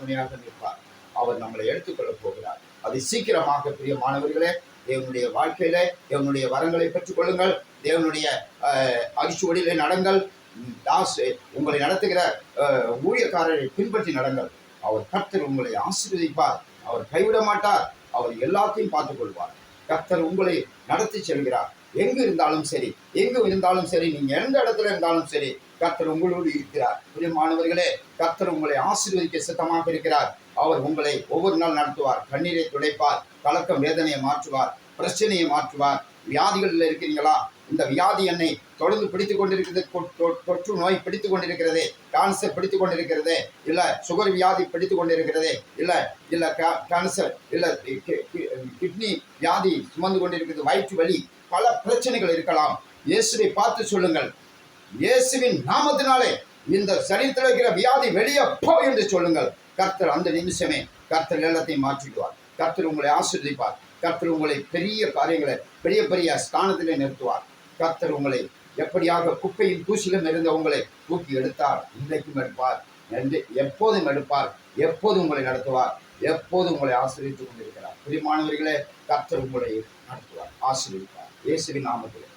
துணையாக நிற்பார். அவர் நம்மளை எடுத்துக்கொள்ளப் போகிறார். அது சீக்கிரமாக பிரியமானவர்களே தேவனுடைய வாழ்க்கையில தேவனுடைய வரங்களை பெற்றுக்கொள்ளுங்கள் தேவனுடைய அஹ், அரிசுவடியிலே நடங்கள். உம், தாஸ் உங்களை நடத்துகிற ஊழியக்காரரை பின்பற்றி நடங்கள். அவர் கர்த்தர் உங்களை ஆசீர்வதிப்பார். அவர் கைவிட மாட்டார் அவர் எல்லாத்தையும் பார்த்துக் கொள்வார். கர்த்தர் உங்களை நடத்தி செல்கிறார். எங்கு இருந்தாலும் சரி எங்கு இருந்தாலும் சரி நீங்க எந்த இடத்துல இருந்தாலும் சரி கர்த்தர் உங்களோடு இருக்கிறார். மாணவர்களே கர்த்தர் உங்களை ஆசீர்வதிக்க சித்தமாக இருக்கிறார். அவர் உங்களை ஒவ்வொரு நாள் நடத்துவார். கண்ணீரை துடைப்பார் கலக்கம் வேதனையை மாற்றுவார் பிரச்சனையை மாற்றுவார். வியாதிகளில் இருக்கிறீங்களா இந்த வியாதி என்னை தொடர்ந்து பிடித்து கொண்டிருக்கிறது தொ- தொற்று நோய் பிடித்து கொண்டிருக்கிறது கேன்சர் பிடித்து கொண்டிருக்கிறது இல்லை சுகர் வியாதி பிடித்து கொண்டிருக்கிறது இல்லை இல்லை கேன்சர் இல்லை கிட்னி வியாதி சுமந்து கொண்டிருக்கிறது வயிற்று வலி பல பிரச்சனைகள் இருக்கலாம். இயேசுவை பார்த்து சொல்லுங்கள். இயேசுவின் நாமத்தினாலே இந்த சரீரத்தில் இருக்கிற வியாதி வெளியே போ என்று சொல்லுங்கள். கர்த்தர் அந்த நிமிஷமே கர்த்தர் எல்லாத்தையும் மாற்றிடுவார். கர்த்தர் உங்களை ஆசிர்வதிப்பார். கர்த்தர் உங்களை பெரிய காரியங்களை பெரிய பெரிய ஸ்தானத்திலே நிறுத்துவார். கர்த்தர் உங்களை எப்படியாக குப்பையின் தூசிலும் இருந்த உங்களை தூக்கி எடுத்தார். இன்றைக்கும் எடுப்பார். எப்போதும் எடுப்பார். எப்போதும் உங்களை நடத்துவார். எப்போதும் உங்களை ஆசிரியத்துக் கொண்டிருக்கிறார். பிரியமானவர்களே கர்த்தர் உங்களை நடத்துவார் ஆசிரியப்பார் இயேசுவின் நாமத்தில்.